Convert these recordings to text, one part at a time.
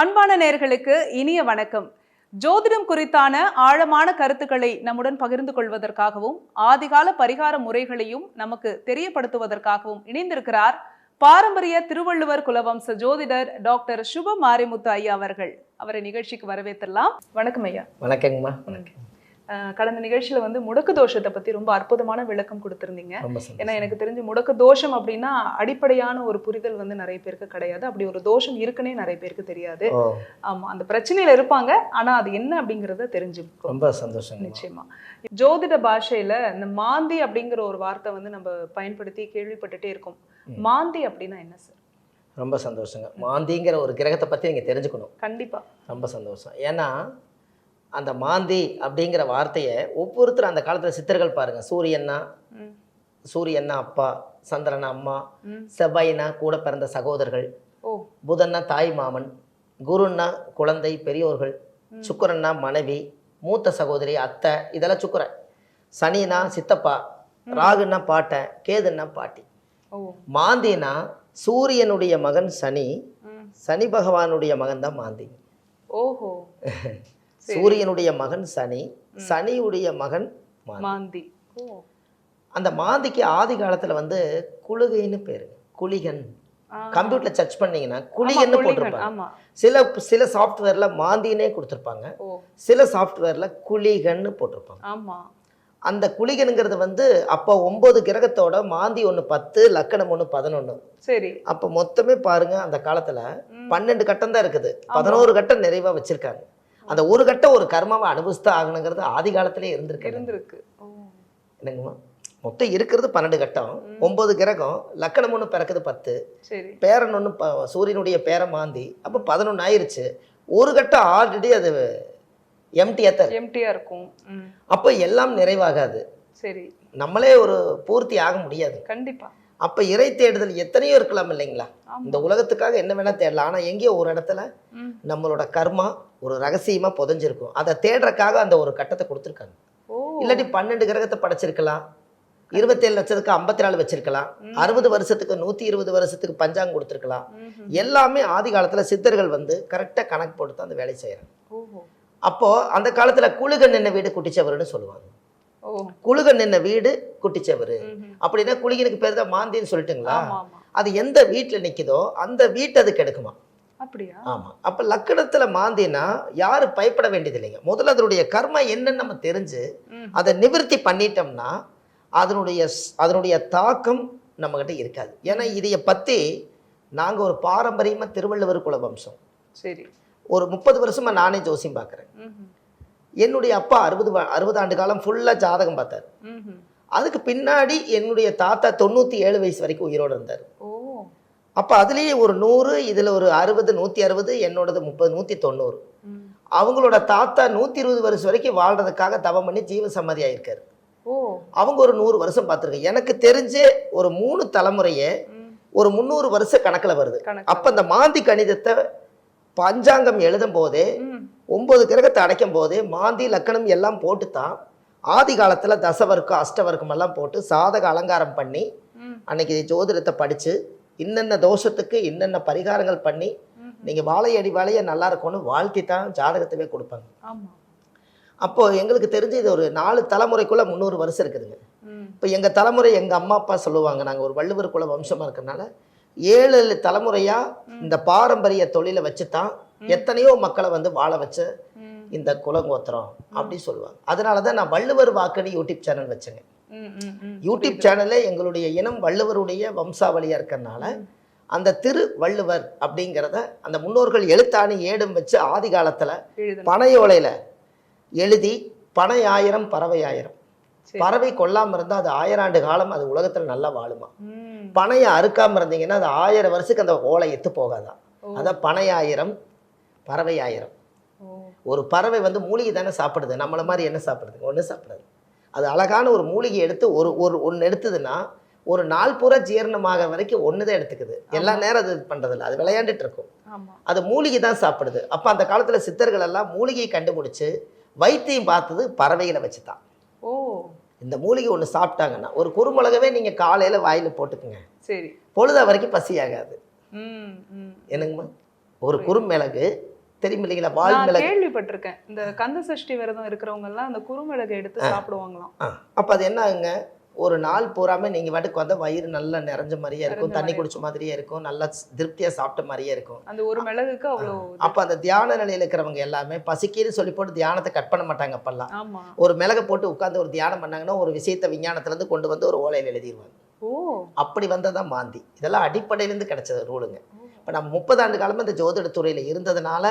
அன்பான நேர்களுக்கு இனிய வணக்கம். ஜோதிடம் குறித்தான ஆழமான கருத்துக்களை நம்முடன் பகிர்ந்து கொள்வதற்காகவும் ஆதிகால பரிகார முறைகளையும் நமக்கு தெரியப்படுத்துவதற்காகவும் இணைந்திருக்கிறார் பாரம்பரிய திருவள்ளுவர் குலவம்ச ஜோதிடர் டாக்டர் சுப மாரிமுத்து ஐயா அவர்கள். அவரை நிகழ்ச்சிக்கு வரவேற்றலாம். வணக்கம் ஐயா. வணக்கங்கம்மா. வணக்கம். கடந்த நிகழ்ச்சியில வந்து முடக்கு தோஷத்தை பத்தி ரொம்ப அற்புதமான விளக்கம் கொடுத்திருந்தீங்க. ஏன்னா எனக்கு தெரிஞ்சு முடக்கு தோஷம் அப்படின்னா அடிப்படையான ஒரு புரிதல் வந்து நிறைய பேருக்கு கிடையாது. அப்படி ஒரு தோஷம் இருக்குன்னே நிறைய பேருக்கு தெரியாது. ஆமா அந்த பிரச்சனையில இருப்பாங்க. ஆனா அது என்ன அப்படிங்கறத தெரிஞ்சுக்கோ ரொம்ப சந்தோஷம் நிச்சயமா. ஜோதிட பாஷையில இந்த மாந்தி அப்படிங்கிற ஒரு வார்த்தை வந்து நம்ம பயன்படுத்தி கேள்விப்பட்டுட்டே இருக்கோம். மாந்தி அப்படின்னா என்ன சார்? ரொம்ப சந்தோஷங்க. மாந்திங்கிற ஒரு கிரகத்தை பற்றி நீங்கள் தெரிஞ்சுக்கணும். கண்டிப்பா. ரொம்ப சந்தோஷம். ஏன்னா அந்த மாந்தி அப்படிங்கிற வார்த்தையை ஒவ்வொருத்தரும் அந்த காலத்தில் சித்தர்கள் பாருங்க சூரியன்னா சூரியன்னா அப்பா சந்திரனா அம்மா. செவ்வாயினா கூட பிறந்த சகோதரர்கள் புதன்னா தாய் மாமன் குருன்னா குழந்தை பெரியோர்கள். சுக்கிரன்னா மனைவி மூத்த சகோதரி அத்தை இதெல்லாம் சுக்கிரன் சனினா சித்தப்பா ராகுன்னா பாட்டன் கேதுன்னா பாட்டி மாந்தினா சூரியனுடைய மகன் சனி. சனி பகவானுடைய மகன் தான் மாந்தி ஓஹோ. சூரியனுடைய மகன் சனி சனியுடைய மகன் மாந்தி. அந்த மாந்திக்கு ஆதி காலத்துல வந்து குளுகைன்னு பேரு குளிகன். கம்ப்யூட்டர்ல சர்ச் பண்ணீங்கன்னா குளிகன்னு போட்டிருப்பாங்க. சில சில சாஃப்ட்வேர்ல மாந்தினே கொடுத்துருப்பாங்க. சில சாஃப்ட்வேர்ல குளிகன்னு போட்டிருப்பாங்க. ஆமா. அந்த குளிகனுங்கிறது வந்து அப்போ ஒன்பது கிரகத்தோட மாந்தி ஒன்று பத்து லக்கணம் ஒன்று பதினொன்று சரி. அப்போ மொத்தமே பாருங்க அந்த காலத்துல. பன்னெண்டு கட்டம் தான் இருக்குது. பதினோரு கட்டம் நிறைவா வச்சிருக்காங்க. அந்த ஒரு கட்டம் ஒரு கர்மாவை அனுபவிச்சுதான் ஆகணுங்கிறது ஆதி காலத்திலே இருந்திருக்கு இருந்திருக்கு. என்னங்கம்மா மொத்தம் இருக்கிறது பன்னெண்டு கட்டம். ஒன்பது கிரகம். லக்கணம் ஒன்று பிறக்குது பத்து. சரி. பேரன் ஒன்று சூரியனுடைய பேரை மாந்தி. அப்போ பதினொன்று ஆயிருச்சு. ஒரு கட்டம் ஆல்ரெடி அது எம்டியாக தான் இருக்கு. எம்டியா இருக்கும். அப்போ எல்லாம் நிறைவாகாது. சரி. நம்மளே ஒரு பூர்த்தி ஆக முடியாது. கண்டிப்பா. அப்போ இறை தேடுதல் எத்தனையோ இருக்கலாம் இல்லைங்களா? இந்த உலகத்துக்காக என்ன வேணால் தேடலாம். ஆனால் எங்கேயோ ஒரு இடத்துல நம்மளோட கர்மா ஒரு ரகசியமாக புதைஞ்சிருக்கும். அதை தேடுறக்காக அந்த ஒரு கட்டத்தை கொடுத்துருக்காங்க. இல்லாட்டி பன்னெண்டு கிரகத்தை படைச்சிருக்கலாம். இருபத்தேழு லட்சத்துக்கு ஐம்பத்தி நாலு வச்சிருக்கலாம். அறுபது வருஷத்துக்கு நூற்றி இருபது வருஷத்துக்கு பஞ்சாங்கம் கொடுத்துருக்கலாம். எல்லாமே ஆதி காலத்தில் சித்தர்கள் வந்து கரெக்டாக கணக்கு போட்டு தான் அந்த வேலையை செய்கிறாங்க ஓஹோ. அப்போது அந்த காலத்தில் குழுகன் நின்ன வீடு குட்டிச்சவருன்னு சொல்லுவாங்க. ஓ. குழுகன் நின்ன வீடு குட்டிச்சவர். அப்படின்னா குளிகனுக்கு பேர் தான் மாந்தின்னு சொல்லிட்டுங்களா? அது எந்த வீட்டில் நிற்குதோ அந்த வீட்டு அது கெடுக்குமா அப்படியா? ஆமாம் அப்போ லக்கணத்தில் மாந்தினா யாரும் பயப்பட வேண்டியது இல்லைங்க முதல்ல அதனுடைய கர்மா என்னன்னு நம்ம தெரிஞ்சு. அதை நிவர்த்தி பண்ணிட்டோம்னா அதனுடைய அதனுடைய தாக்கம் நம்மக்கிட்ட இருக்காது. ஏன்னா இதைய பற்றி நாங்கள் ஒரு பாரம்பரியமாக திருவள்ளுவர் குல வம்சம் சரி. ஒரு முப்பது வருஷமாக நானே ஜோசியம் பார்க்குறேன். என்னுடைய அப்பா அறுபது அறுபது ஆண்டு காலம் ஃபுல்லாக ஜாதகம் பார்த்தார். அதுக்கு பின்னாடி என்னுடைய தாத்தா தொண்ணூற்றி ஏழு வயசு வரைக்கும் உயிரோடு இருந்தார். அப்போ அதுலேயே ஒரு நூறு இதில் ஒரு அறுபது நூற்றி அறுபது என்னோடது முப்பது நூற்றி தொண்ணூறு. அவங்களோட தாத்தா நூற்றி இருபது வருஷம் வரைக்கும் வாழ்றதுக்காக தவம் பண்ணி ஜீவ சமாதி ஆயிருக்காரு. அவங்க ஒரு நூறு வருஷம் பார்த்துருக்கேன் எனக்கு தெரிஞ்சு ஒரு மூணு தலைமுறையே. ஒரு முந்நூறு வருஷ கணக்கில் வருது. அப்போ இந்த மாந்தி கணிதத்தை பஞ்சாங்கம் எழுதும் போதே ம். ஒன்பது கிரகத்தை அடைக்கும் போதே மாந்தி லக்கணம் எல்லாம் போட்டு தான் ஆதி காலத்தில் தசவர்க்கம் அஷ்டவர்க்கம் எல்லாம் போட்டு சாதக அலங்காரம் பண்ணி. அன்னைக்கு ஜோதிடத்தை படித்து இன்னென்ன தோஷத்துக்கு இன்னென்ன பரிகாரங்கள் பண்ணி. நீங்கள் வாழையடி வாழைய நல்லா இருக்கும்னு வாழ்த்தி தான் ஜாதகத்தவே கொடுப்பாங்க ஆமா அப்போ எங்களுக்கு தெரிஞ்சு இது ஒரு நாலு தலைமுறைக்குள்ள முந்நூறு வருஷம் இருக்குதுங்க. இப்போ எங்கள் தலைமுறை எங்கள் அம்மா அப்பா சொல்லுவாங்க நாங்கள் ஒரு வள்ளுவர் குல வம்சமாக இருக்கறனால ஏழு ஏழு தலைமுறையாக இந்த பாரம்பரிய தொழிலை வச்சு தான் எத்தனையோ மக்களை வந்து வாழ வச்ச. இந்த குலங்கோத்திரம் அப்படி சொல்லுவாங்க அதனால தான் நான் வள்ளுவர் வாக்குன்னு யூடியூப் சேனல் வச்சேங்க. யூடியூப் சேனல்ல எங்களுடைய இனம் வள்ளுவருடைய வம்சாவளியாக இருக்கறனால அந்த திரு வள்ளுவர் அப்படிங்கிறத அந்த முன்னோர்கள் எழுத்தாணி ஏடும் வச்சு ஆதி காலத்தில் பனையோலையில் எழுதி பனை ஆயிரம் பறவை ஆயிரம். பறவை கொல்லாமல் இருந்தால் அது ஆயிரம் ஆண்டு காலம் அது உலகத்தில் நல்லா வாழுமா. பனையை அறுக்காமல் இருந்தீங்கன்னா அது ஆயிரம் வருஷத்துக்கு அந்த ஓலை எத்து போகாதான். அதான் பனை ஆயிரம் பறவை ஆயிரம். ஒரு பறவை வந்து மூலிகை தானே சாப்பிடுது. நம்மளை மாதிரி என்ன சாப்பிடுது? ஒன்றும் சாப்பிடாது. அது அழகான ஒரு மூலிகை எடுத்து ஒரு ஒரு ஒன்று எடுத்ததுன்னா ஒரு நாள் பூரா ஜீரணமாக வரைக்கும் ஒன்று தான் எடுத்துக்குது. எல்லா நேரம் அது பண்ணுறதில்ல அது விளையாண்டுட்டு இருக்கும் அது மூலிகை தான் சாப்பிடுது. அப்போ அந்த காலத்தில் சித்தர்கள் எல்லாம் மூலிகையை கண்டுபிடிச்சு வைத்தியம் பார்த்தது பறவைகளை வச்சு தான் ஓ. இந்த மூலிகை ஒன்று சாப்பிட்டாங்கன்னா ஒரு குறுமிளகவே நீங்கள் காலையில் வாயில் போட்டுக்குங்க. சரி. பொழுத வரைக்கும் பசியாகாது என்னங்கம்மா? ஒரு குறுமிளகு தெரியும் இல்லைங்களா வால் மிளகு கேள்விப்பட்டிருக்கேன். இந்த கந்த சஷ்டி விரதம் இருக்கிறவங்க எல்லாம் அந்த குறுமிளகை எடுத்து சாப்பிடுவாங்களாம். அப்போ அது என்ன ஆகுங்க ஒரு நாள் பூராமே நீங்கள் வாட்டுக்கு வந்தால் வயிறு நல்லா நிறைஞ்ச மாதிரியே இருக்கும். தண்ணி குடிச்ச மாதிரியே இருக்கும். நல்லா திருப்தியாக சாப்பிட்ட மாதிரியே இருக்கும். அந்த ஒரு மிளகுக்கு அவ்வளோ அப்போ அந்த தியான நிலையில் இருக்கிறவங்க எல்லாமே பசிக்குன்னு சொல்லி போட்டு தியானத்தை கட் பண்ண மாட்டாங்க அப்பெல்லாம். ஒரு மிளகை போட்டு உட்காந்து ஒரு தியானம் பண்ணாங்கன்னா ஒரு விஷயத்தை விஞ்ஞானத்துலேருந்து கொண்டு வந்து ஒரு ஓலையில் எழுதிடுவாங்க ஓ. அப்படி வந்ததான் மாந்தி. இதெல்லாம் அடிப்படையிலேருந்து கிடைச்சது ரூலுங்க. இப்போ நம்ம முப்பது ஆண்டு காலமாக இந்த ஜோதிட துறையில் இருந்ததுனால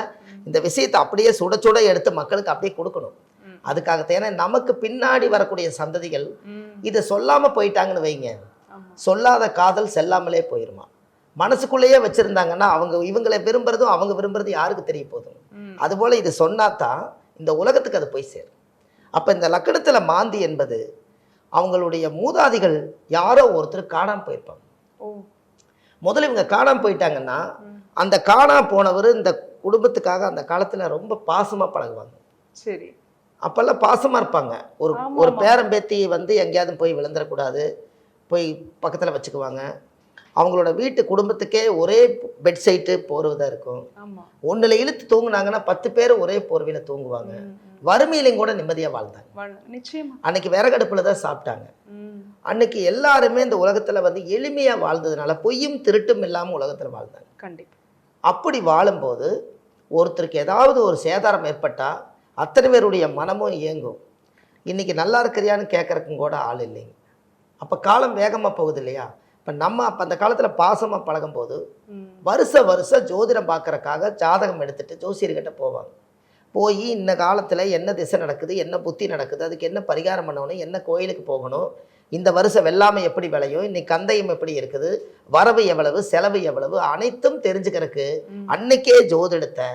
இந்த விஷயத்தை அப்படியே சுட சுட எடுத்து மக்களுக்கு அப்படியே கொடுக்கணும். அதுக்காக ஏன்னா நமக்கு பின்னாடி வரக்கூடிய சந்ததிகள். இதை சொல்லாமல் போயிட்டாங்கன்னு வைங்க. சொல்லாத காதல் செல்லாமலே போயிருமா? மனசுக்குள்ளேயே வச்சுருந்தாங்கன்னா அவங்க இவங்களை விரும்புறதும் அவங்க விரும்புறது யாருக்கு தெரிய போதும். அதுபோல் இது சொன்னாதான் இந்த உலகத்துக்கு அது போய் சேரும். அப்போ இந்த லக்கணத்தில் மாந்தி என்பது அவங்களுடைய மூதாதிகள் யாரோ ஒருத்தர் காணாமல் போயிருப்பாங்க. முதல்ல இவங்க காணாமல் போயிட்டாங்கன்னா. அந்த காணாம போனவர் இந்த குடும்பத்துக்காக அந்த காலத்தில் ரொம்ப பாசமாக பழகுவாங்க. சரி. அப்போல்லாம் பாசமாக இருப்பாங்க. ஒரு ஒரு. பேரம்பேத்தி வந்து எங்கேயாவது போய் விழுந்துடக்கூடாது. போய் பக்கத்தில் வச்சுக்குவாங்க. அவங்களோட வீட்டு குடும்பத்துக்கே ஒரே பெட் சைட்டு போர்வதாக இருக்கும். ஒன்றில் இழுத்து தூங்குனாங்கன்னா பத்து பேர் ஒரே போர்வையில் தூங்குவாங்க. வறுமையிலையும் கூட நிம்மதியாக வாழ்ந்தாங்க. வாழ்- நிச்சயமா. அன்னைக்கு விறகடுப்பில் தான் சாப்பிட்டாங்க. அன்னைக்கு எல்லாருமே இந்த உலகத்தில் வந்து எளிமையாக வாழ்ந்ததுனால பொய்யும் திருட்டும் இல்லாமல் உலகத்தில் வாழ்ந்தாங்க. கண்டிப்பா. அப்படி வாழும்போது ஒருத்தருக்கு ஏதாவது ஒரு சேதாரம் ஏற்பட்டால் அத்தனை பேருடைய மனமும் இயங்கும். இன்னைக்கு நல்லா இருக்கிறியான்னு கேட்கறக்கும் கூட ஆள் இல்லைங்க. அப்போ காலம் வேகமாக போகுது இல்லையா? இப்போ நம்ம அப்போ அந்த காலத்தில் பாசமாக பழகும்போது. வருஷ வருஷம் ஜோதிடம் பார்க்கறக்காக ஜாதகம் எடுத்துட்டு ஜோசியர்கிட்ட போவாங்க. போய் இந்த காலத்தில் என்ன திசை நடக்குது என்ன புத்தி நடக்குது அதுக்கு என்ன பரிகாரம் பண்ணணும் என்ன கோயிலுக்கு போகணும் இந்த வருஷம் வெள்ளாமை எப்படி விளையும் இன்னைக்கு கந்தயம் எப்படி இருக்குது வரவு எவ்வளவு செலவு எவ்வளவு அனைத்தும் தெரிஞ்சுக்கிறதுக்கு. அன்னைக்கே ஜோதிடத்தை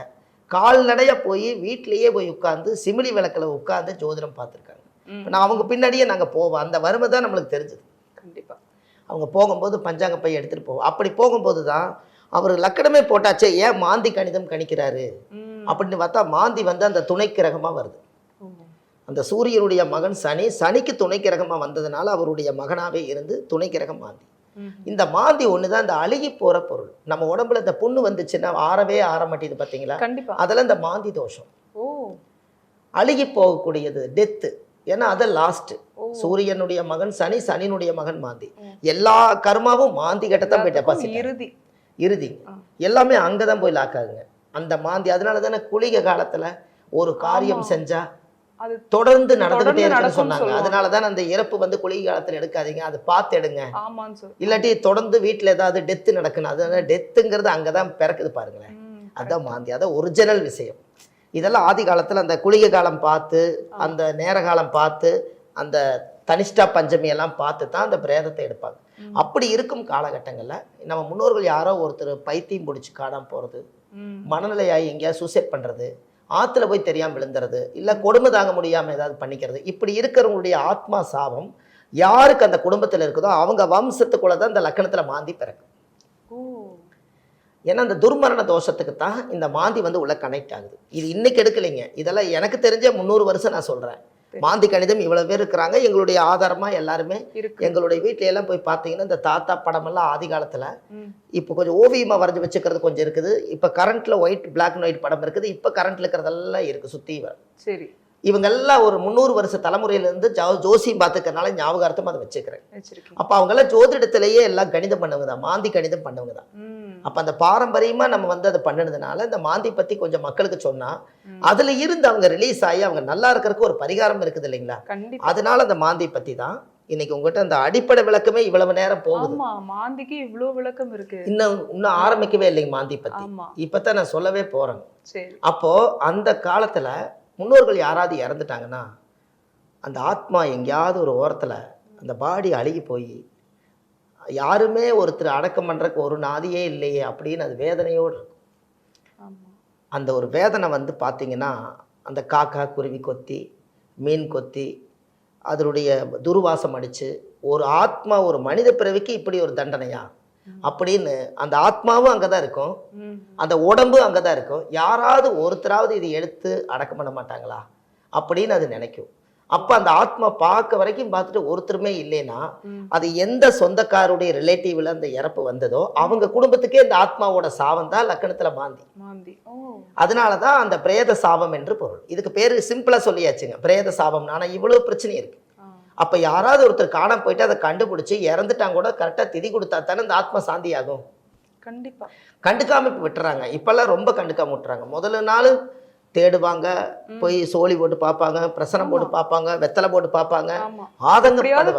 கால்நடையாக போய் வீட்டிலேயே போய் உட்காந்து சிமிலி விளக்கில் உட்காந்து ஜோதிடம் பார்த்துருக்காங்க. நான் அவங்க பின்னாடியே நாங்கள் போவோம் அந்த வறுமை தான் நம்மளுக்கு தெரிஞ்சுது கண்டிப்பா அவங்க போகும்போது பஞ்சாங்க பை எடுத்துகிட்டு போவோம் அப்படி போகும்போது தான் அவர் லக்கணமே போட்டாச்சே ஏன் மாந்தி கணிதம் கணிக்கிறாரு. அப்படின்னு பார்த்தா மாந்தி வந்து அந்த துணை கிரகமாக வருது. அந்த சூரியனுடைய மகன் சனி சனிக்கு துணை கிரகமாக வந்ததுனால அவருடைய மகனாவே இருந்து துணை கிரகம் மாந்தி. இந்த மாந்தி ஒன்று தான் இந்த அழுகி போகிற பொருள். நம்ம உடம்புல இந்த புண்ணு வந்துச்சுன்னா ஆறவே ஆற மாட்டேது பார்த்தீங்களா அதெல்லாம் இந்த மாந்தி தோஷம். ஓ. அழுகி போகக்கூடியது டெத்து ஏன்னா அது லாஸ்ட் ஓ. சூரியனுடைய மகன் சனி சனியினுடைய மகன் மாந்தி. எல்லா கர்மாவும் மாந்தி கிட்ட தான் போய் எல்லாத்துக்கும் டெபாசிட் இறுதி. இறுதி. எல்லாமே அங்கே தான் போய் லாக் ஆகுங்க. அந்த மாந்தி அதனால தானே குளிகை காலத்துல ஒரு காரியம் ஆமா. செஞ்சா அது தொடர்ந்து நடந்துகிட்டே இருக்குன்னு சொன்னாங்க சொல்லுவாங்க. அதனால தான் அந்த இறப்பு வந்து குளிகை காலத்துல எடுக்காதீங்க அதை பார்த்து எடுங்க இல்லாட்டி தொடர்ந்து வீட்டில் ஏதாவது டெத்து நடக்கணும் அதனால டெத்துங்கிறது அங்கே தான் பிறக்குது பாருங்களேன் ம். அதான் மாந்தி அதான் ஒரிஜினல் விஷயம் இதெல்லாம் ஆதி காலத்தில் அந்த குளிகை காலம் பார்த்து அந்த நேர காலம் பார்த்து அந்த தனிஷ்டா பஞ்சமி எல்லாம் பார்த்து தான் அந்த பிரேதத்தை எடுப்பாங்க. அப்படி இருக்கும் காலகட்டங்களில் நம்ம முன்னோர்கள் யாரோ ஒருத்தர் பைத்தியம் பிடிச்சி காணாம போகிறது. மனநிலையாகி எங்கேயாவது சூசைட் பண்ணுறது ஆற்றுல போய் தெரியாமல் விழுந்துறது இல்லை கொடுமை தாங்க முடியாமல் ஏதாவது பண்ணிக்கிறது இப்படி இருக்கிறவங்களுடைய ஆத்மா சாபம் யாருக்கு அந்த குடும்பத்தில் இருக்குதோ அவங்க வம்சத்துக்குள்ள தான் இந்த லக்கணத்தில் மாந்தி பிறக்கும். ஏன்னா அந்த துர்மரண தோஷத்துக்கு தான் இந்த மாந்தி வந்து உள்ள கனெக்ட் ஆகுது. இது இன்னைக்கு எடுக்கலைங்க. இதெல்லாம் எனக்கு தெரிஞ்ச முந்நூறு வருஷம் நான் சொல்கிறேன் மாந்தி கணிதம் இவ்வளோ பேர் இருக்கிறாங்க. எங்களுடைய ஆதாரமாக எல்லாருமே எங்களுடைய வீட்ல எல்லாம் போய் பார்த்தீங்கன்னா இந்த தாத்தா படமெல்லாம் ஆதி காலத்தில். இப்போ கொஞ்சம் ஓவியமாக வரைஞ்சி வச்சுக்கிறது கொஞ்சம் இருக்குது. இப்போ கரண்ட்டில் ஒயிட் பிளாக் அண்ட் ஒயிட் படம் இருக்குது. இப்போ கரண்ட்டில் இருக்கிறதெல்லாம் இருக்குது சுற்றி சரி. இவங்கெல்லாம் ஒரு முந்நூறு வருஷ தலைமுறையிலேருந்து ஜோ ஜோசியம் பார்த்துக்கறனால ஞாபகார்த்தம் அதை வச்சுக்கிறேன். அப்போ அவங்கெல்லாம் ஜோதிடத்திலேயே எல்லாம் கணிதம் பண்ணவங்க தான் மாந்தி கணிதம் பண்ணவங்க தான். அப்போ அந்த பாரம்பரியமாக நம்ம வந்து அதை பண்ணினதுனால இந்த மாந்தி பற்றி கொஞ்சம் மக்களுக்கு சொன்னால். அதில் இருந்து அவங்க ரிலீஸ் ஆகி அவங்க நல்லா இருக்கிறதுக்கு ஒரு பரிகாரம் இருக்குது இல்லைங்களா? அதனால அந்த மாந்தி பற்றி தான் இன்னைக்கு உங்ககிட்ட அந்த அடிப்படை விளக்கமே இவ்வளவு நேரம் போகுது. மாந்திக்கு இவ்ளோ விளக்கம் இருக்கு. இன்னும் இன்னும் ஆரம்பிக்கவே இல்லைங்க மாந்தி பற்றி ஆமா. இப்போத்தான் நான் சொல்லவே போகிறேன் சரி. அப்போ அந்த காலத்துல முன்னோர்கள் யாராவது இறந்துட்டாங்கன்னா அந்த ஆத்மா எங்கேயாவது ஒரு ஓரத்துல அந்த பாடி அழுகி போய் யாருமே ஒருத்தர் அடக்கம் பண்றதுக்கு ஒரு நாதியே இல்லையே அப்படின்னு அது வேதனையோடு இருக்கும். அந்த ஒரு வேதனை வந்து பார்த்தீங்கன்னா அந்த காக்கா குருவி கொத்தி மீன் கொத்தி அதனுடைய துர்வாசம் அடிச்சு ஒரு ஆத்மா ஒரு மனித பிறவிக்கு இப்படி ஒரு தண்டனையா? அப்படின்னு அந்த ஆத்மாவும் அங்கே தான் இருக்கும். அந்த உடம்பு அங்கே தான் இருக்கும். யாராவது ஒருத்தராவது இதை எடுத்து அடக்கம் பண்ண மாட்டாங்களா? அப்படின்னு அது நினைக்கும். அப்ப அந்த ஆத்மா பார்க்க வரைக்கும் பார்த்துட்டு ஒருத்தருமே இல்லைன்னா. அது எந்த சொந்தக்காருடைய ரிலேட்டிவ்ல அந்த இறப்பு வந்ததோ அவங்க குடும்பத்துக்கே இந்த ஆத்மாவோட சாபம் தான் லக்கணத்துல மாந்தி. அதனால தான் அந்த பிரேத சாபம் என்று பொருள். இதுக்கு பேரு சிம்பிளா சொல்லியாச்சுங்க. பிரேத சாபம் ஆனா இவ்வளவு பிரச்சனை இருக்கு. ஆ. அப்ப யாராவது ஒருத்தர் காணாம போயிட்டு அதை கண்டுபிடிச்சு இறந்துட்டாங்க கூட கரெக்டா திதி கொடுத்தா தானே இந்த ஆத்மா சாந்தி ஆகும் கண்டிப்பா. கண்டுக்காம இப்ப விட்டுறாங்க. இப்பெல்லாம் ரொம்ப கண்டுக்காம விட்டுறாங்க. முதல்ல நாள் தேடுவாங்க போய் சோழி போட்டு பார்ப்பாங்க பிரசனம் போட்டு பார்ப்பாங்க வெத்தலை போட்டு பார்ப்பாங்க.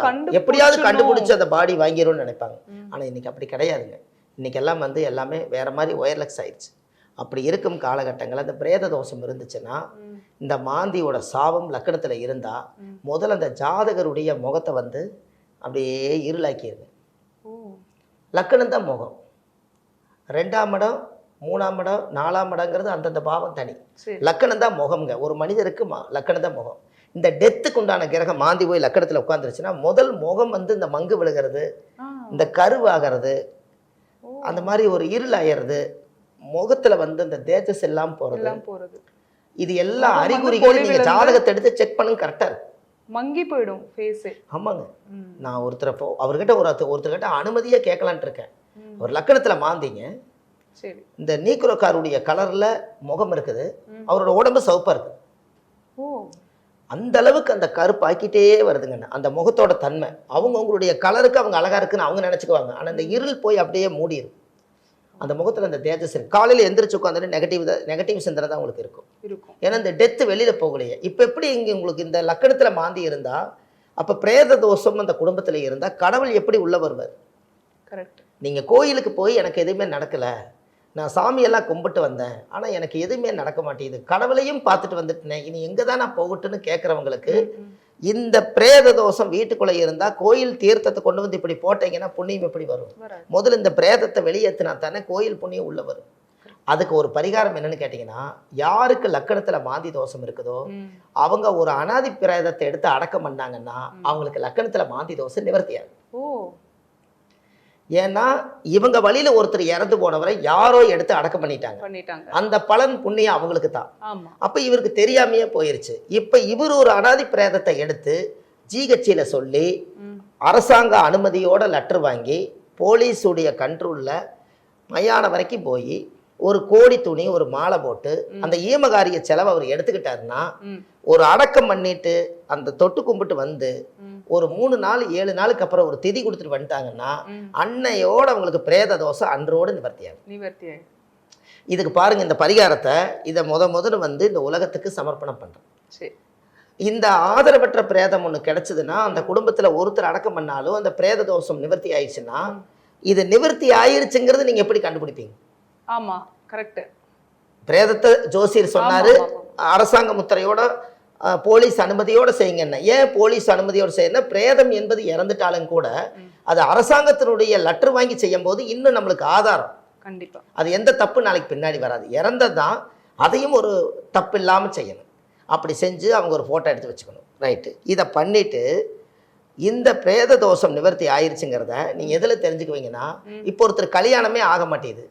கண்டுபிடிச்சிடணும். எப்படியாவது கண்டுபிடிச்சு அந்த பாடி வாங்கிரும்னு நினைப்பாங்க. ம். ஆனா இன்னைக்கு அப்படி கிடையாதுங்க. இன்னைக்கு எல்லாம் வந்து எல்லாமே வேற மாதிரி ஒயர்லெஸ் ஆயிடுச்சு. அப்படி இருக்கும் காலகட்டங்கள் அந்த பிரேத தோஷம் இருந்துச்சுன்னா. இந்த மாந்தியோட சாபம் லக்கணத்துல இருந்தா ம். முதல்ல அந்த ஜாதகருடைய முகத்தை வந்து அப்படியே இருளாக்கிடுது லக்கணம் தான் முகம். ரெண்டாம் இடம் மூணாம் இடம் நாலாம் இடங்கிறது அந்தந்த பாவம் தனி. லக்கணம் தான் முகம்ங்க. ஒரு மனிதருக்கு லக்கணம் தான் முகம். இந்த டெத்துக்கு உண்டான கிரகம் மாந்தி போய் லக்கணத்தில் உட்காந்துருச்சுன்னா முதல் முகம் வந்து இந்த மங்கு விழுகிறது. இந்த கருவாகிறது. அந்த மாதிரி ஒரு இருள் ஆயிடுறது முகத்துல வந்து இந்த தேஜஸ் எல்லாம் போறது. இது எல்லா முகம் வந்து அறிகுறிகளும் நீங்க பொலிவிழந்து- ஜாதகத்தை எடுத்து செக் பண்ணுங்க கரெக்டா இருக்கும். மங்கி போயிடும் ஃபேஸே ஆமாங்க. நான் ஒருத்தரை அவர்கிட்ட ஒரு ஒருத்தர்கிட்ட அனுமதியே கேட்கலான்ட்டு இருக்கேன். ஒரு லக்கணத்துல மாந்திங்க. சரி. இந்த நீக்ரோக்காருடைய கலர்ல முகம் இருக்குது. அவரோட உடம்பு சிவப்பா இருக்குது ஓ. அந்த அளவுக்கு அந்த கருப்பாக்கிட்டே வருதுங்க. அந்த முகத்தோட தன்மை. அவங்க அவங்களுடைய கலருக்கு அவங்க அழகா இருக்குன்னு அவங்க நினைச்சுக்குவாங்க. ஆனா இந்த இருள் போய் அப்படியே மூடிடும் அந்த முகத்துல அந்த தேஜஸ் இருக்கு. காலையில எந்திரிச்சு உட்காந்துட்டு நெகட்டிவ் நெகட்டிவ் சிந்தனை தான் உங்களுக்கு இருக்கும். இருக்கும். ஏன்னா இந்த டெத்து வெளியில போகலையே. இப்ப எப்படி இங்க உங்களுக்கு இந்த லக்கணத்துல மாந்தி இருந்தா அப்ப பிரேத தோஷம் அந்த குடும்பத்துல இருந்தா கடவுள் எப்படி உள்ள வருவார்? கரெக்ட் நீங்க கோயிலுக்கு போய் எனக்கு எதுவுமே நடக்கல. நான் சாமியெல்லாம் கும்பிட்டு வந்தேன். ஆனா எனக்கு எதுவுமே நடக்க மாட்டேங்குது. கடவுளையும் பார்த்துட்டு வந்துட்டேன். இனி எங்க தான் நான் போகட்டுன்னு கேட்குறவங்களுக்கு இந்த பிரேத தோஷம் வீட்டுக்குள்ள இருந்தா கோயில் தீர்த்தத்தை கொண்டு வந்து இப்படி போட்டீங்கன்னா புண்ணியம் எப்படி வரும்? முதல்ல இந்த பிரேதத்தை வெளியேற்றினா தானே கோயில் புண்ணியம் உள்ள வரும். அதுக்கு ஒரு பரிகாரம் என்னன்னு கேட்டிங்கன்னா யாருக்கு லக்கணத்துல மாந்தி தோஷம் இருக்குதோ. அவங்க ஒரு அனாதி பிரேதத்தை எடுத்து அடக்கம் பண்ணாங்கன்னா அவங்களுக்கு லக்கணத்துல மாந்தி தோஷம் நிவர்த்தி ஆகும் ஓ. ஏன்னா இவங்க வழியில ஒருத்தர் இறந்து போனவரை யாரோ எடுத்து அடக்கம் பண்ணிட்டாங்க அந்த பலன் புண்ணியம் அவங்களுக்கு தான் அப்ப இவருக்கு தெரியாமையே போயிருச்சு இப்ப இவர் ஒரு அனாதி பிரேதத்தை எடுத்து ஜிஹெச்சில சொல்லி. அரசாங்க அனுமதியோட லெட்டர் வாங்கி போலீஸுடைய கண்ட்ரோல்ல மயான வரைக்கும் போய் ஒரு கோடி துணி ஒரு மாலை போட்டு அந்த ஈமகாரிய செலவை அவர் எடுத்துக்கிட்டாருன்னா. ஒரு அடக்கம் பண்ணிட்டு அந்த தொட்டு கும்பிட்டு வந்து. ஒரு மூணு நாள் ஏழு நாளுக்கு அப்புறம் ஒரு திதி கொடுத்துட்டு வந்துட்டாங்கன்னா. அன்னையோட அவங்களுக்கு பிரேத தோஷம் அன்றோடு நிவர்த்தியாகும். இதுக்கு பாருங்க இந்த பரிகாரத்தை இதை முத முதல்ல வந்து இந்த உலகத்துக்கு சமர்ப்பணம் பண்றேன் சரி. இந்த ஆதரவற்ற பிரேதம் ஒன்று கிடைச்சதுன்னா அந்த குடும்பத்துல ஒருத்தர் அடக்கம் பண்ணாலும் அந்த பிரேத தோஷம் நிவர்த்தி ஆயிடுச்சுன்னா இது நிவர்த்தி ஆயிருச்சுங்கிறது நீங்க எப்படி கண்டுபிடிப்பீங்க? ஆமா கரெக்ட் பிரேதத்தை ஜோசியர் சொன்னாரு. அரசாங்க முத்திரையோட போலீஸ் அனுமதியோட செய்யுங்கன்னு ஏன் போலீஸ் அனுமதியோட செய்யணும் பிரேதம் என்பது இறந்துட்டாலும் கூட. அது அரசாங்கத்தினுடைய லெட்டர் வாங்கி செய்யும் போது இன்னும் நம்மளுக்கு ஆதாரம். கண்டிப்பா. அது எந்த தப்பு நாளைக்கு பின்னாடி வராது. இறந்தது தான் அதையும் ஒரு தப்பு இல்லாமல் செய்யணும். அப்படி செஞ்சு அவங்க ஒரு ஃபோட்டோ எடுத்து வச்சுக்கணும். ரைட்டு இதை பண்ணிட்டு இந்த பிரேத தோஷம் நிவர்த்தி ஆயிருச்சுங்கிறத நீங்கள் எதில் தெரிஞ்சுக்குவீங்கன்னா. இப்போ ஒருத்தர் கல்யாணமே ஆக மாட்டேங்குது.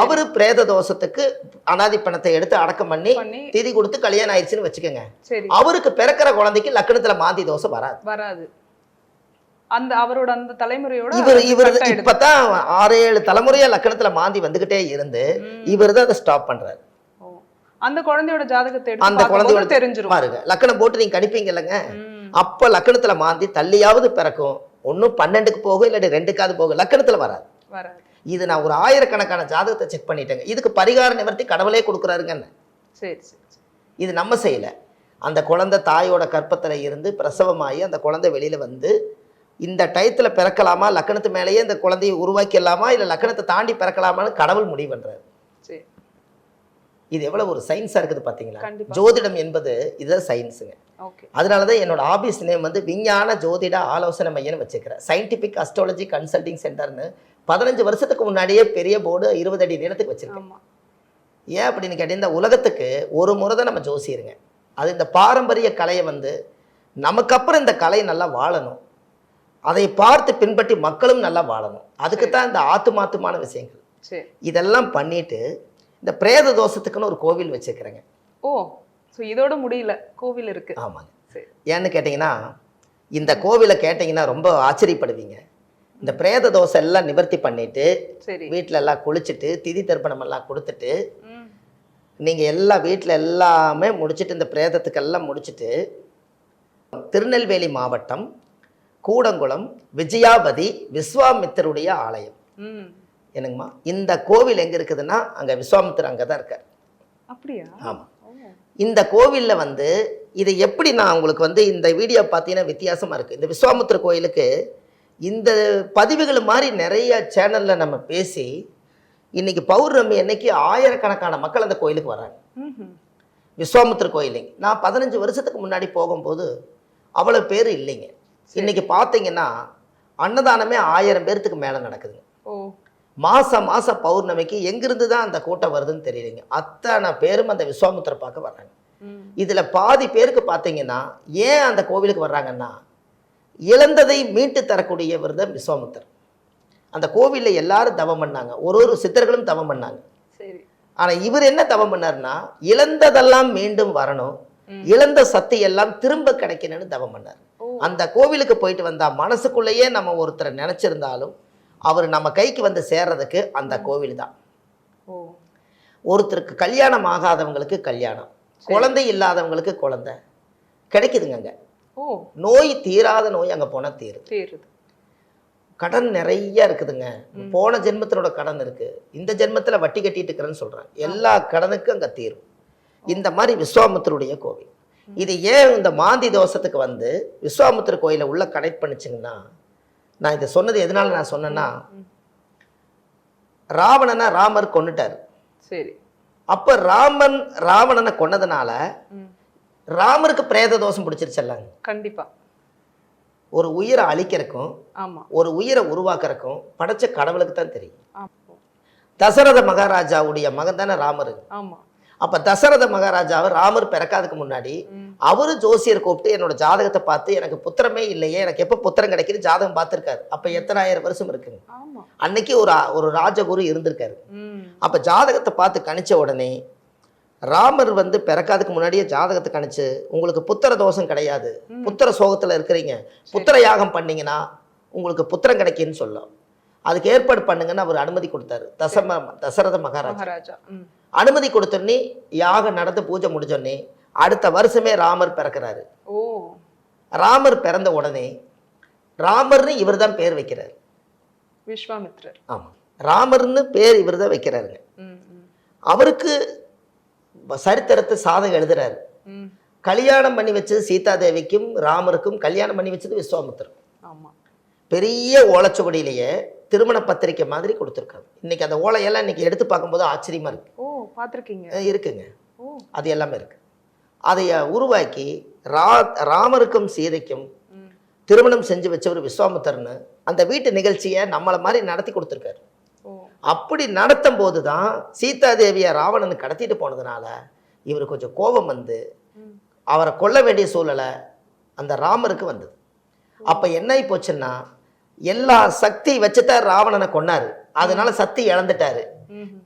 அவரு பிரேத தோஷத்துக்கு அனாதி பணத்தை எடுத்து அடக்கம் பண்ணி திதி கொடுத்து கல்யாணம் ஆயிடுச்சுன்னு வச்சுக்கோங்க. அவருக்கு பிறக்கிற குழந்தைக்கு லக்கணத்துல மாந்தி தோஷம் வராது. வராது. அந்த அவரோட அந்த தலைமுறையோட இவர் இவர். இப்பதான் ஆறு ஏழு தலைமுறையா லக்கணத்துல மாந்தி வந்துகிட்டே இருந்து. இவர் தான் அதை ஸ்டாப் பண்றாரு. அந்த குழந்தையோட ஜாதகத்தை அந்த குழந்தையோட தெரிஞ்சிரும். பாருங்க லக்கணம் போட்டு நீங்க கணிப்பீங்க இல்லைங்க. அப்ப லக்கணத்துல மாந்தி தள்ளியாவது பிறக்கும். ஒன்றும் பன்னெண்டுக்கு போகும் இல்லாட்டி ரெண்டுக்காவது போகும். லக்கணத்துல வராது. வராது. இது நான் ஒரு ஆயிரக்கணக்கான ஜாதகத்தை செக் பண்ணிட்டேங்க. இதுக்கு பரிகார நிவர்த்தி கடவுளே கொடுக்குறாருங்கன்னு சரி சரி. இது நம்ம செய்யல. அந்த குழந்தை தாயோட கற்பத்துல இருந்து பிரசவமாகி அந்த குழந்தை வெளியில வந்து இந்த டயத்துல பிறக்கலாமா? லக்கணத்து மேலேயே இந்த குழந்தையை உருவாக்கிடலாமா? இல்ல லக்கணத்தை தாண்டி பிறக்கலாமான்னு கடவுள் முடிவு பண்றாரு. சரி. இது எவ்வளவு ஒரு சயின்ஸா இருக்குது பாத்தீங்களா? கண்டிப்பா. ஜோதிடம் என்பது இதுதான் சயின்ஸுங்க அதனால தான் என்னோட ஆபீஸ் நேம் வந்து விஞ்ஞான ஜோதிட ஆலோசனை மையம்னு வச்சுக்கிறேன். சயின்டிபிக் அஸ்ட்ராலஜி கன்சல்டிங் சென்டர்னு பதினஞ்சு வருஷத்துக்கு முன்னாடியே பெரிய போர்டு இருபது அடி நீளத்துக்கு வச்சிருக்கேன் ஆமா. ஏன் அப்படின்னு கேட்டீங்க இந்த உலகத்துக்கு ஒரு முறை தான் நம்ம ஜோசியிருங்க. அது இந்த பாரம்பரிய கலையை வந்து நமக்கு அப்புறம் இந்த கலை நல்லா வாழணும். அதை பார்த்து பின்பற்றி மக்களும் நல்லா வாழணும். அதுக்கு தான் இந்த ஆத்துமாத்துமான விஷயங்கள். இதெல்லாம் பண்ணிட்டு இந்த பிரேத தோஷத்துக்குன்னு ஒரு கோவில் வச்சிருக்கிறேங்க. ஓ சோ இதோட முடியல. கோவில் இருக்கு. ஆமாங்க. சரி. ஏன்னு கேட்டிங்கன்னா இந்த கோவிலை கேட்டிங்கன்னா ரொம்ப ஆச்சரியப்படுவீங்க. இந்த பிரேத தோசை எல்லாம் நிவர்த்தி பண்ணிட்டு வீட்டில எல்லாம் குளிச்சுட்டு திதி தர்ப்பணம் எல்லாம் கொடுத்துட்டு நீங்கள் எல்லா வீட்டில் எல்லாமே முடிச்சிட்டு இந்த பிரேதத்துக்கெல்லாம் முடிச்சிட்டு திருநெல்வேலி மாவட்டம் கூடங்குளம் விஜயாபதி விஸ்வாமித்தருடைய ஆலயம். என்னங்கம்மா? இந்த கோவில் எங்கே இருக்குதுன்னா அங்கே விஸ்வாமித்தர் அங்கே தான் இருக்கார். அப்படியா? ஆமாம் இந்த கோவிலில் வந்து இது எப்படி நான் உங்களுக்கு வந்து இந்த வீடியோ பார்த்தீங்கன்னா வித்தியாசமாக இருக்குது இந்த விஸ்வாமித்திர கோயிலுக்கு இந்த பதிவுகள் மாதிரி நிறைய சேனலில் நம்ம பேசி இன்னைக்கு பௌர்ணமி அன்னைக்கு ஆயிரக்கணக்கான மக்கள் அந்த கோயிலுக்கு வராங்க. விஸ்வாமித்திர கோயிலுங்க நான் பதினஞ்சு வருஷத்துக்கு முன்னாடி போகும்போது அவ்வளோ பேர் இல்லைங்க. இன்னைக்கு பார்த்தீங்கன்னா அன்னதானமே ஆயிரம் பேர்த்துக்கு மேலே நடக்குதுங்க. மாதம் மாதம் பௌர்ணமிக்கு எங்கிருந்து தான் அந்த கூட்டம் வருதுன்னு தெரியலைங்க. அத்தனை பேரும் அந்த விஸ்வாமித்திர பார்க்க வர்றாங்க. இதில் பாதி பேருக்கு பார்த்தீங்கன்னா ஏன் அந்த கோவிலுக்கு வர்றாங்கன்னா இழந்ததை மீட்டு தரக்கூடியவர் தான் விஸ்வாமித்தர் அந்த கோவிலில் எல்லாரும் தவம் பண்ணாங்க. ஒரு ஒரு சித்தர்களும் தவம் பண்ணாங்க. ஆனால் இவர் என்ன தவம் பண்ணார்னா இழந்ததெல்லாம் மீண்டும் வரணும். இழந்த சக்தி எல்லாம் திரும்ப கிடைக்கணும்னு தவம் பண்ணார். அந்த கோவிலுக்கு போயிட்டு வந்தா மனசுக்குள்ளேயே நம்ம ஒருத்தரை நினைச்சிருந்தாலும் அவர் நம்ம கைக்கு வந்து சேர்றதுக்கு அந்த கோவில் தான். ஒருத்தருக்கு கல்யாணம் ஆகாதவங்களுக்கு கல்யாணம். குழந்தை இல்லாதவங்களுக்கு குழந்தை. கிடைக்குதுங்க நோய் தீராத நோய் அங்க போனா தீருது. தீருது. கடன் நிறைய இருக்குதுங்க. போன ஜென்மத்தினோட கடன் இருக்கு. இந்த ஜென்மத்துல வட்டி கட்டிட்டு இருக்கிறேன்னு சொல்றேன் எல்லா கடனுக்கும் அங்க தீரும். இந்த மாதிரி விஸ்வாமித்தருடைய கோவில். இது ஏன் இந்த மாந்தி தோஷத்துக்கு வந்து விஸ்வாமித்திர கோயிலை உள்ள கனெக்ட் பண்ணுச்சுங்கன்னா நான் இதை சொன்னது எதனால நான் சொன்னேன்னா. ராவணனை ராமர் கொன்னுட்டார். சரி. அப்ப ராமன் ராவணனை கொன்னதுனால ராமருக்கு பிரேத தோஷம் பிடிச்சிருச்சல்லாங்க கண்டிப்பா. ஒரு உயிரை அழிக்கிறதுக்கும் ஆமா. ஒரு உயிரை உருவாக்குறதுக்கும் படைச்ச கடவுளுக்கு தான் தெரியும். தசரத மகாராஜாவுடைய மகன் தானே ராமர். அப்ப தசரத மகாராஜாவை ராமர் பிறக்காதுக்கு முன்னாடி அவரு ஜோசியர் கூப்பிட்டு என்னோட ஜாதகத்தை பார்த்து எனக்கு புத்திரமே இல்லையே எனக்கு எப்போ புத்திரம் கிடைக்குது? ஜாதகம் பார்த்துருக்காரு. அப்ப எத்தனாயிரம் வருஷம் இருக்குங்க. அன்னைக்கு ஒரு ஒரு ராஜகுரு இருந்திருக்காரு. அப்ப ஜாதகத்தை பார்த்து கணிச்ச உடனே ராமர் வந்து பிறக்காதுக்கு முன்னாடியே ஜாதகத்தை கணிச்சு உங்களுக்கு புத்திர தோஷம் கிடையாது. புத்திர சோகத்துல இருக்கிறீங்க. புத்திர யாகம் பண்ணீங்கன்னா உங்களுக்கு புத்திரம் கிடைக்குன்னு சொல்லும். அதுக்கு ஏற்பாடு பண்ணுங்கன்னு அவர் அனுமதி கொடுத்தாரு. தசம தசரத மகாராஜா. அனுமதி கொடுத்தோடனே யாகம் நடந்து பூஜை முடிஞ்சோடனே அடுத்த வருஷமே ராமர் பிறக்கிறாரு. ஓ. ராமர் பிறந்த உடனே ராமர்னு இவர் தான் பேர் வைக்கிறார். விஸ்வாமித்ரர். ஆமாம் ராமர்னு பேர் இவர் தான் வைக்கிறாருங்க. அவருக்கு சரித்திரத்தை சாதகம் எழுதுறாரு. கல்யாணம் பண்ணி வச்சது சீதாதேவிக்கும் ராமருக்கும் கல்யாணம் பண்ணி வச்சது விஸ்வாமித்திரர் ஆமா. பெரிய ஓலைச்சுவடியிலேயே திருமண பத்திரிக்கை மாதிரி கொடுத்துருக்காங்க. இன்னைக்கு அந்த ஓலையெல்லாம் இன்னைக்கு எடுத்து பார்க்கும்போது ஆச்சரியமா இருக்கு. ஓ பாத்திருக்கீங்க அஹ் இருக்குங்க. அது எல்லாமே இருக்கு. அதை உருவாக்கி ரா ராமருக்கும் சீதைக்கும் திருமணம் செஞ்சு வச்சவர் விஸ்வாமித்தர்னு அந்த வீட்டு நிகழ்ச்சியை நம்மளை மாதிரி நடத்தி கொடுத்துருக்காரு. அப்படி நடத்தும் போது தான் சீதாதேவியை ராவணன் கடத்திட்டு போனதுனால இவர் கொஞ்சம் கோபம் வந்து அவரை கொல்ல வேண்டிய சூழலை அந்த ராமருக்கு வந்தது. அப்போ என்ன ஆகி போச்சுன்னா எல்லா சக்தி வச்சுதான் ராவணனை கொன்னாரு. அதனால சக்தி இழந்துட்டாரு.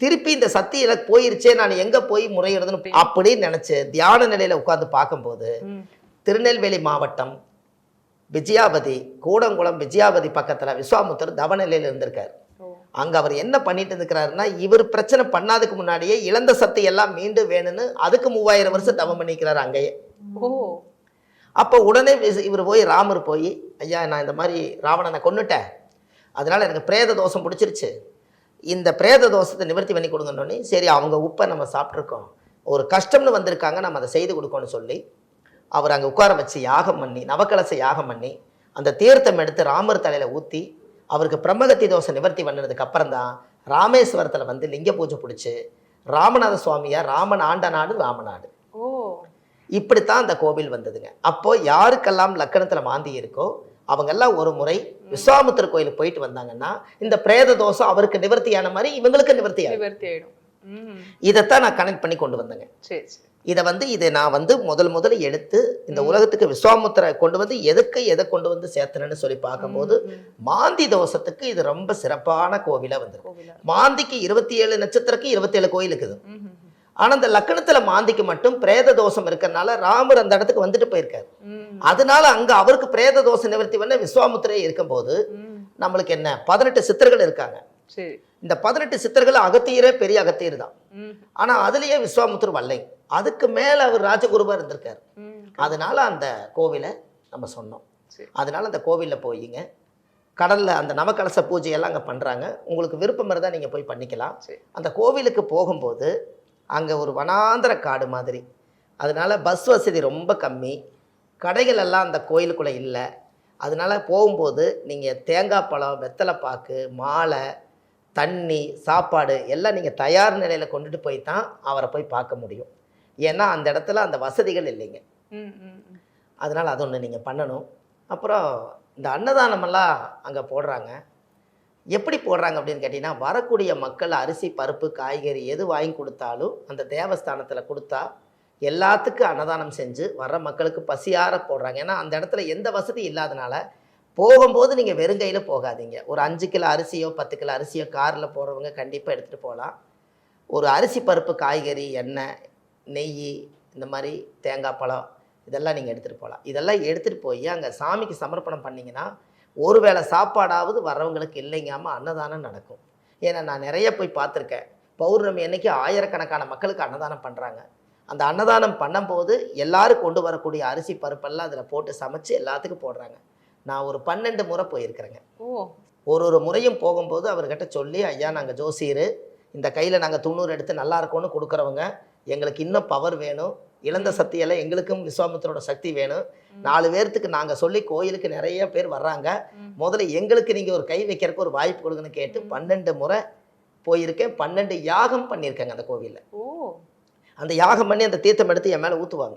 திருப்பி இந்த சக்தி எனக்கு போயிருச்சே நான் எங்க போய் முறையிடுதுன்னு அப்படின்னு நினைச்சு தியான நிலையில உட்கார்ந்து பார்க்கும்போது திருநெல்வேலி மாவட்டம் விஜயாபதி கூடங்குளம் விஜயாபதி பக்கத்துல விஸ்வாமுத்தர் தவநிலையில இருந்திருக்காரு. அங்க அவர் என்ன பண்ணிட்டு இருக்கிறாருன்னா இவர் பிரச்சனை பண்ணாதுக்கு முன்னாடியே இழந்த சக்தி எல்லாம் மீண்டும் வேணும்னு அதுக்கு மூவாயிரம் வருஷம் தவம் பண்ணிக்கிறாரு அங்கேயே. ஓ. அப்போ உடனே இவர் போய் ராமர் போய் ஐயா நான் இந்த மாதிரி ராவணனை கொன்னுட்டேன். அதனால எனக்கு பிரேத தோஷம் பிடிச்சிருச்சு. இந்த பிரேத தோஷத்தை நிவர்த்தி பண்ணி கொடுங்கன்னொன்னே சரி அவங்க உப்பை நம்ம சாப்பிட்ருக்கோம் ஒரு கஷ்டம்னு வந்திருக்காங்க நம்ம அதை செய்து கொடுக்கணும்னு சொல்லி அவர் அங்கே உட்கார வச்சு யாகம் பண்ணி நவக்கலச யாகம் பண்ணி அந்த தீர்த்தம் எடுத்து ராமர் தலையில் ஊற்றி அவருக்கு பிரம்மகத்தி தோஷம் நிவர்த்தி பண்ணதுக்கு அப்புறம் தான் ராமேஸ்வரத்தில் வந்து லிங்க பூஜை பிடிச்சி ராமநாத சுவாமியா ராமன் ஆண்ட நாடு ராமநாடு ஓ. இப்படித்தான் அந்த கோவில் வந்ததுங்க. அப்போ யாருக்கெல்லாம் லக்கணத்துல மாந்தி இருக்கோ அவங்கெல்லாம் ஒரு முறை விஸ்வாமித்திர கோயிலுக்கு போயிட்டு வந்தாங்கன்னா இந்த பிரேத தோஷம் அவருக்கு நிவர்த்தியான மாதிரி இவங்களுக்கு நிவர்த்தியாகும் நிவர்த்தி ஆயிடும். இதைத்தான் நான் கனெக்ட் பண்ணி கொண்டு வந்தேங்க. சரி சரி. இதை வந்து இதை நான் வந்து முதல் முதல்ல எடுத்து இந்த உலகத்துக்கு விஸ்வாமுத்திர கொண்டு வந்து எதுக்கு எதை கொண்டு வந்து சேர்த்தனன்னு சொல்லி பார்க்கும்போது. மாந்தி தோஷத்துக்கு இது ரொம்ப சிறப்பான கோவிலா வந்திருக்கு. மாந்திக்கு இருபத்தி ஏழு நட்சத்திரக்கு இருபத்தி ஏழு கோயில் இருக்குது. ம் ம், ம். ஆனா அந்த லக்கணத்துல மாந்திக்கு மட்டும் பிரேத தோஷம் இருக்கறனால ராமர் அந்த இடத்துக்கு வந்துட்டு போயிருக்காரு. அதனால அங்க அவருக்கு பிரேத தோஷ நிவர்த்தி பண்ண விஸ்வாமுத்திரை இருக்கும்போது. நம்மளுக்கு என்ன? பதினெட்டு சித்தர்கள் இருக்காங்க. இந்த பதினெட்டு சித்தர்கள் அகத்தியரே பெரிய அகத்தியர் தான். ம், ஆனா அதுலயே விஸ்வாமுத்தர் வரலை அதுக்கு மேல அவர் ராஜகுருவா இருந்திருக்காரு. அதனால அந்த கோவிலை நம்ம சொன்னோம். அதனால அந்த கோவிலில் போயிங்க. கடல்ல அந்த நவகலச பூஜையெல்லாம் அங்கே பண்றாங்க. உங்களுக்கு விருப்பம் இருந்தால் நீங்க போய் பண்ணிக்கலாம். அந்த கோவிலுக்கு போகும்போது அங்க ஒரு வனாந்தர காடு மாதிரி. அதனால பஸ் வசதி ரொம்ப கம்மி. கடைகள் எல்லாம் அந்த கோயிலுக்குள்ள இல்லை. அதனால போகும்போது நீங்க தேங்காய் பழம் வெத்தலை பாக்கு மாலை தண்ணி சாப்பாடு எல்லாம் நீங்க தயார் நிலையில கொண்டுட்டு போய் தான் அவரை போய் பார்க்க முடியும். ஏன்னா அந்த இடத்துல அந்த வசதிகள் இல்லைங்க. அதனால் அது ஒன்று நீங்கள் பண்ணணும். அப்புறம் இந்த அன்னதானமெல்லாம் அங்கே போடுறாங்க. எப்படி போடுறாங்க அப்படின்னு கேட்டிங்கன்னா வரக்கூடிய மக்கள் அரிசி பருப்பு காய்கறி எது வாங்கி கொடுத்தாலும் அந்த தேவஸ்தானத்தில் கொடுத்தா எல்லாத்துக்கும் அன்னதானம் செஞ்சு வர்ற மக்களுக்கு பசியார போடுறாங்க. ஏன்னா அந்த இடத்துல எந்த வசதி இல்லாதனால போகும்போது நீங்கள் வெறுங்கையில் போகாதீங்க. ஒரு அஞ்சு கிலோ அரிசியோ பத்து கிலோ அரிசியோ காரில் போகிறவங்க கண்டிப்பாக எடுத்துகிட்டு போகலாம். ஒரு அரிசி பருப்பு காய்கறி எண்ணெய் நெய் இந்த மாதிரி தேங்காய் பழம் இதெல்லாம் நீங்கள் எடுத்துகிட்டு போகலாம் இதெல்லாம் எடுத்துகிட்டு போய் அங்கே சாமிக்கு சமர்ப்பணம் பண்ணிங்கன்னா ஒருவேளை சாப்பாடாவது வர்றவங்களுக்கு இல்லைங்காமல் அன்னதானம் நடக்கும். ஏன்னா நான் நிறைய போய் பார்த்துருக்கேன். பௌர்ணமி அன்னைக்கு ஆயிரக்கணக்கான மக்களுக்கு அன்னதானம் பண்ணுறாங்க அந்த அன்னதானம் பண்ணும்போது எல்லாரும் கொண்டு வரக்கூடிய அரிசி பருப்பெல்லாம் அதில் போட்டு சமைச்சு எல்லாத்துக்கும் போடுறாங்க. நான் ஒரு பன்னெண்டு முறை போயிருக்கிறேங்க. ஓ. ஒரு ஒரு முறையும் போகும்போது அவர்கிட்ட சொல்லி ஐயா நாங்கள் ஜோசியர். இந்த கையில் நாங்கள் துண்ணூறு எடுத்து நல்லா இருக்கும்னு கொடுக்குறவங்க. எங்களுக்கு இன்னும் பவர் வேணும். இழந்த சக்தியெல்லாம் எங்களுக்கும் விஸ்வாமித்திரோட சக்தி வேணும். நாலு பேர்த்துக்கு நாங்கள் சொல்லி கோயிலுக்கு நிறைய பேர் வர்றாங்க. முதல்ல எங்களுக்கு நீங்கள் ஒரு கை வைக்கிறதுக்கு ஒரு வாய்ப்பு கொடுங்கன்னு கேட்டு. பன்னெண்டு முறை போயிருக்கேன். பன்னெண்டு யாகம் பண்ணியிருக்கேங்க அந்த கோவிலில். ஓ. அந்த யாகம் பண்ணி அந்த தீர்த்தம் எடுத்து என் மேலே ஊற்றுவாங்க.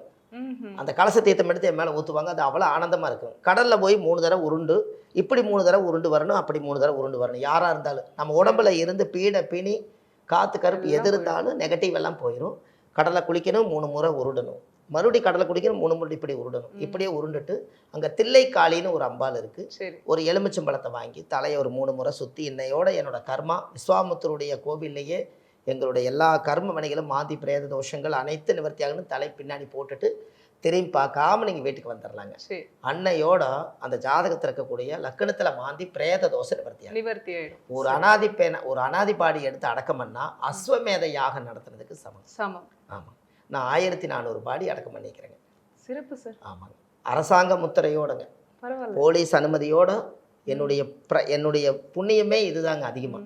அந்த கலச தீர்த்தம் எடுத்து என் மேலே ஊற்றுவாங்க அது அவ்வளோ ஆனந்தமாக இருக்கும். கடலில் போய் மூணு தடவை உருண்டு இப்படி மூணு தடவை உருண்டு வரணும் அப்படி மூணு தடவை உருண்டு வரணும். யாராக இருந்தாலும் நம்ம உடம்புல இருந்து பீடை பிணி காற்று கருப்பு எது இருந்தாலும் நெகட்டிவ் எல்லாம் போயிடும் கடலை குளிக்கணும் மூணு முறை உருடணும் மறுபடியும் கடலை குளிக்கணும் மூணு முறை இப்படி உருடணும். இப்படியே உருண்டுட்டு அங்கே தில்லைக்காளின்னு ஒரு அம்பாள் இருக்குது ஒரு எலுமிச்சம்பழத்தை வாங்கி தலையை ஒரு மூணு முறை சுற்றி இன்னையோட என்னோட கர்மா விஸ்வாமுத்தருடைய கோவில்லையே எங்களுடைய எல்லா கர்ம மணிகளும் மாந்தி பிரேத தோஷங்கள் அனைத்து நிவர்த்தியாகணும் தலை பின்னாடி போட்டுட்டு திரும்பி பார்க்காம நீங்கள் வீட்டுக்கு வந்துடலாங்க அன்னையோட அந்த ஜாதகத்தில் இருக்கக்கூடிய லக்கணத்தில் மாந்தி பிரேத தோஷ நிவர்த்தியாகும் நிவர்த்தி ஒரு அனாதி பேன ஒரு அனாதி பாடி எடுத்து அடக்கம் பண்ணா அஸ்வமேத யாகம் நடத்துனதுக்கு சமம். சமம். ஆமாம் நான் ஆயிரத்தி நானூறு பாடி அடக்கம் பண்ணிக்கிறேங்க. சிறப்பு சார். ஆமாங்க. அரசாங்க முத்திரையோடங்க. போலீஸ் அனுமதியோட என்னுடைய என்னுடைய புண்ணியமே இதுதாங்க அதிகமாக.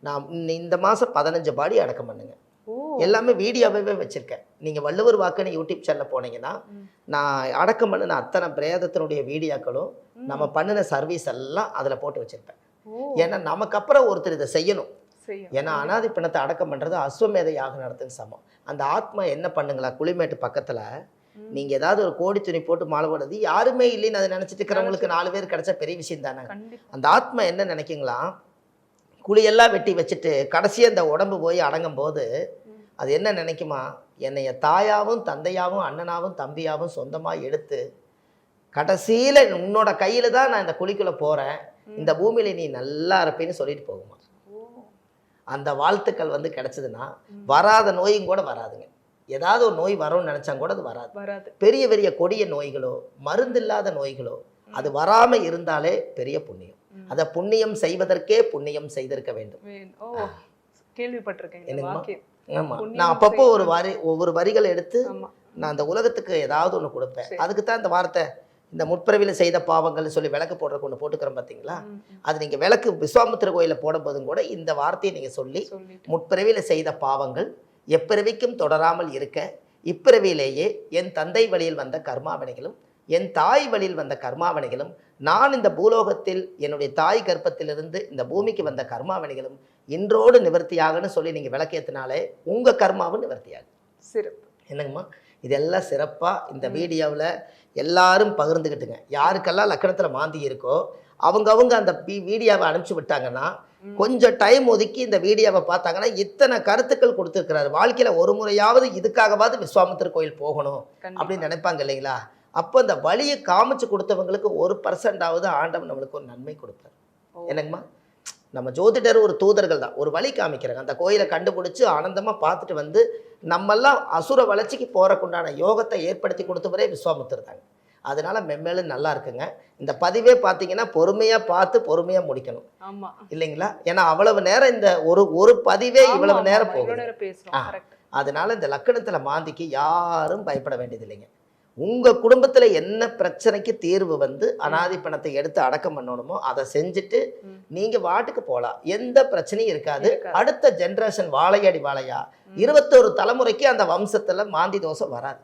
நான் இந்த- மாதம் பதினஞ்சு பாடி அடக்கம் பண்ணுங்க. ஓ. எல்லாமே வீடியோவே வச்சுருக்கேன். நீங்கள் வள்ளுவர் வாக்குன்னு யூடியூப் சேனலில் போனீங்கன்னா. நான் அடக்கம் பண்ணின அத்தனை பிரேதத்தினுடைய வீடியோக்களும். நம்ம பண்ணின சர்வீஸ் எல்லாம் அதில் போட்டு வச்சுருப்பேன். ஏன்னா நமக்கு அப்புறம் ஒருத்தர் இதை செய்யணும். ஏன்னா அனாதி பிணத்தை அடக்கம் பண்ணுறது அஸ்வமேத யாகம் நடத்துன்னு சமம். அந்த ஆத்மா என்ன பண்ணுங்களா? குளிமேட்டு பக்கத்தில் ம். நீங்கள் ஏதாவது ஒரு கோடி துணி போட்டு மாலை போடுறது யாருமே இல்லைன்னு அதை நினச்சிட்டு இருக்கிறவங்களுக்கு நாலு பேர் கிடைச்சா பெரிய விஷயம் தானே? அந்த ஆத்மா என்ன நினைக்குங்களா? குழியெல்லாம் வெட்டி வச்சுட்டு கடைசி அந்த உடம்பு போய் அடங்கும் போது. அது என்ன நினைக்குமா என்னைய தாயாவும் தந்தையாவும் அண்ணனாவும் தம்பியாவும் சொந்தமாக எடுத்து கடைசியில் உன்னோட கையில் தான் நான் இந்த குழிக்குள்ளே போகிறேன். இந்த பூமியில நீ நல்லா இருப்பேன்னு சொல்லிட்டு போகுமா அந்த வாழ்த்துக்கள் வந்து கிடைச்சதுன்னா. வராத நோயும் கூட வராதுங்க ஏதாவது ஒரு நோய் வரும்னு நினச்சா கூட அது வராது வராது பெரிய பெரிய கொடிய நோய்களோ மருந்தில்லாத நோய்களோ அது வராமல் இருந்தாலே பெரிய புண்ணியம். அதை புண்ணியம் செய்வதற்கே புண்ணியம் செய்திருக்க வேண்டும். கேள்விப்பட்டிருக்கேன் நான் அப்பப்போ ஒரு. வரி ஒவ்வொரு வரிகள் எடுத்து நான் அந்த உலகத்துக்கு ஏதாவது ஒன்று கொடுப்பேன். அதுக்கு தான் இந்த வார்த்தை இந்த முற்பிறவியில் செய்த பாவங்கள்னு சொல்லி விளக்கு போடுறதுக்கு ஒன்று போட்டுக்கிறோம் பார்த்தீங்களா. அது நீங்கள் விளக்கு விஸ்வாமித்திர கோயிலில் போடும்போதும் கூட இந்த வார்த்தையை நீங்கள் சொல்லி முற்பிறவியில் செய்த பாவங்கள் எப்பிறவிக்கும் தொடராமல் இருக்க இப்பிறவியிலேயே என் தந்தை வழியில் வந்த கர்மாவினைகளும் என் தாய் வழியில் வந்த கர்மாவினைகளும் நான் இந்த பூலோகத்தில் என்னுடைய தாய் கர்ப்பத்திலிருந்து இந்த பூமிக்கு வந்த கர்மாவினைகளும் இன்றோடு நிவர்த்தியாகன்னு சொல்லி நீங்கள் விளக்கேற்றினாலே உங்கள் கர்மாவும் நிவர்த்தியாகும் சிறப்பு என்னங்கம்மா இதெல்லாம் சிறப்பாக இந்த. வீடியோவில் எல்லாரும் பகிர்ந்துக்கிட்டுங்க யாருக்கெல்லாம் லக்கணத்தில் மாந்தி இருக்கோ அவங்கவங்க அந்த வீடியோவை அனுப்பிச்சு விட்டாங்கன்னா. கொஞ்சம் டைம் ஒதுக்கி இந்த வீடியோவை பார்த்தாங்கன்னா இத்தனை கருத்துக்கள் கொடுத்துருக்கிறாரு வாழ்க்கையில் ஒரு முறையாவது இதுக்காகவாவது விஸ்வாமித்திர கோயில் போகணும். அப்படின்னு நினைப்பாங்க இல்லைங்களா அப்போ அந்த வழியை காமிச்சு கொடுத்தவங்களுக்கு ஒரு பர்சன்டாவது ஆண்டவன் நம்மளுக்கு ஒரு நன்மை கொடுப்பார். என்னங்கம்மா? நம்ம ஜோதிடர் ஒரு தூதர்கள் தான். ஒரு வழி காமிக்கிறாங்க. அந்த கோயிலை கண்டுபிடிச்சி ஆனந்தமாக பார்த்துட்டு வந்து நம்மெல்லாம் அசுர வளர்ச்சிக்கு போறக்குண்டான யோகத்தை ஏற்படுத்தி கொடுத்தவரே விஸ்வாமுத்தர் தாங்க. அதனால மென்மேலும் நல்லா இருக்குங்க. இந்த பதிவே பார்த்தீங்கன்னா பொறுமையா பார்த்து பொறுமையா முடிக்கணும். ஆமா. இல்லைங்களா? ஏன்னா அவ்வளவு நேரம் இந்த ஒரு ஒரு பதிவே இவ்வளவு நேரம். கரெக்ட் அதனால இந்த லக்கணத்துல மாந்திக்கு யாரும் பயப்பட வேண்டியது இல்லைங்க உங்க குடும்பத்துல என்ன பிரச்சனைக்கு தீர்வு வந்து அனாதி பணத்தை எடுத்து அடக்கம் பண்ணணுமோ அதை செஞ்சுட்டு ம். நீங்க வாட்டுக்கு போலாம் எந்த பிரச்சனையும் இருக்காது. அடுத்த ஜெனரேஷன் வாழையடி வாழையா. இருபத்தோரு தலைமுறைக்கு அந்த வம்சத்துல மாந்தி தோசை வராது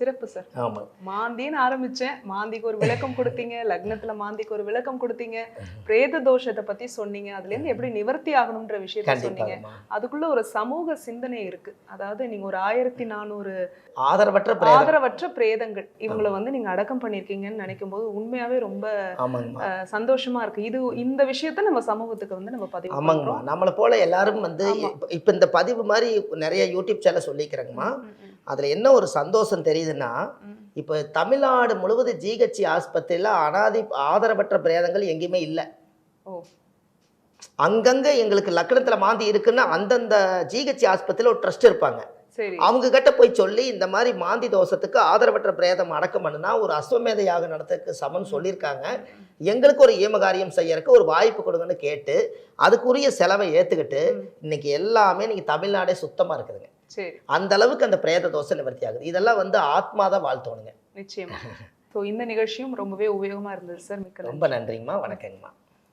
சிறப்பு சார். ஆமா. மாந்தின்னு ஆரம்பிச்சேன். மாந்திக்கு ஒரு விளக்கம் கொடுத்தீங்க. லக்னத்துல மாந்திக்கு ஒரு விளக்கம் கொடுத்தீங்க. பிரேத தோஷத்தை பத்தி சொன்னீங்க. அதுல இருந்து எப்படி நிவர்த்தி ஆகணும்ன்ற விஷயத்த சொன்னீங்க. அதுக்குள்ள ஒரு சமூக சிந்தனை இருக்கு. அதாவது நீங்க ஒரு ஆயிரத்தி நானூறு ஆதரவற்ற ஆதரவற்ற பிரேதங்கள் இவங்களை வந்து நீங்க அடக்கம் பண்ணிருக்கீங்கன்னு நினைக்கும் போது உண்மையாவே ரொம்ப சந்தோஷமா இருக்கு. இது இந்த விஷயத்த நம்ம சமூகத்துக்கு வந்து நம்ம பதிவு ஆமாங்கம்மா. நம்மளை போல எல்லாரும் வந்து. இப்ப- இந்த பதிவு மாதிரி நிறைய யூடியூப் சேனல் சொல்லிக்கிறேங்கம்மா. அதுல என்ன ஒரு சந்தோஷம் தெரியுதுன்னா. இப்போ தமிழ்நாடு முழுவதும் ஜிஹெச்சி ஆஸ்பத்திரியில் அனாதி ஆதரவற்ற பிரேதங்கள் எங்கேயுமே இல்லை. அங்கங்க எங்களுக்கு லக்கணத்துல மாந்தி இருக்குன்னா அந்தந்த ஜிஹெச்சி ஆஸ்பத்திரியில் ஒரு ட்ரஸ்ட் இருப்பாங்க. அவங்க கிட்ட போய் சொல்லி இந்த மாதிரி மாந்தி தோஷத்துக்கு ஆதரவற்ற பிரேதம் அடக்கம் பண்ணுனா ஒரு அஸ்வமேத யாகம் நடத்துறதுக்கு சமன் சொல்லியிருக்காங்க. எங்களுக்கு ஒரு ஈமகாரியம் செய்யறதுக்கு ஒரு வாய்ப்பு கொடுங்கன்னு கேட்டு அதுக்குரிய செலவை ஏத்துக்கிட்டு ம். இன்னைக்கு எல்லாமே இன்னைக்கு தமிழ்நாடே சுத்தமா இருக்குதுங்க. அந்த அளவுக்கு அந்த பிரேத தோஷம் நிவர்த்தி ஆகுது. இதெல்லாம் வந்து ஆத்மாதான் வாழ்த்தோணுங்க. நிச்சயமா. ஸோ இந்த நிகழ்ச்சியும் ரொம்பவே உபயோகமா இருந்தது சார் மிக்க. ரொம்ப நன்றிங்கம்மா. வணக்கங்கம்மா.